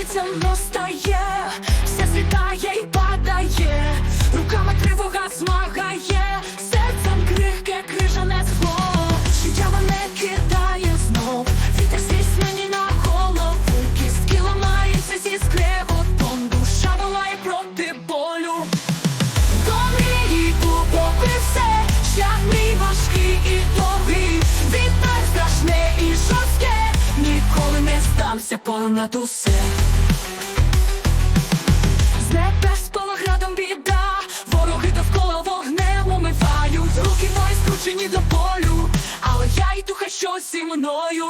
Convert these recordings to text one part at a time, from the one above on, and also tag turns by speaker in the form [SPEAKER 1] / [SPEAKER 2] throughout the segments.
[SPEAKER 1] місяця настає, все світає і падає, руками тривога змагає, серцем крихке крижане зло, життя мене кидає знов, вітер свість мені на голову, кістки ламаються зі скреготом, душа волає проти болю. До мрії попри все, шлях мій важкий і довгий, відтак страшне і жорстке, ніколи не здамся понад усе. З небес палаградом біда, вороги довкола вогнем умивають, руки мої скручені до болю, але я йду хай щось зі мною.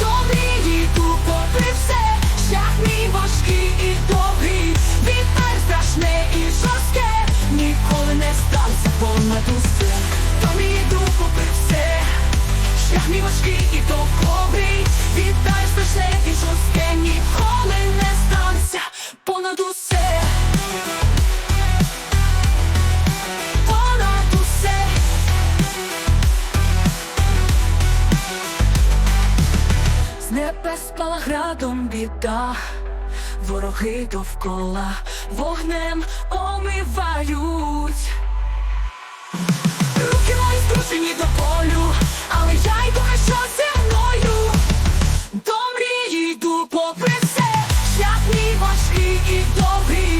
[SPEAKER 1] До мрії йду попри все, шлях мій важкий і довгий, вітер страшне і жорстке, ніколи не здамся понад усе. До мрії йду попри все, шлях мій важкий і довгий, З спала градом біда, вороги довкола вогнем омивають. Руки мої скручені до полю, але я й що зі мною. До мрії йду попри все, шлях мій важкий і довгий,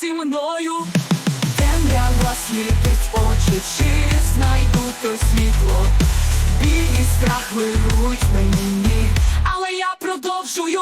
[SPEAKER 1] зі мною. Темрява світить очі, чи знайду то світло, біль і страх вирують мені, але я продовжую.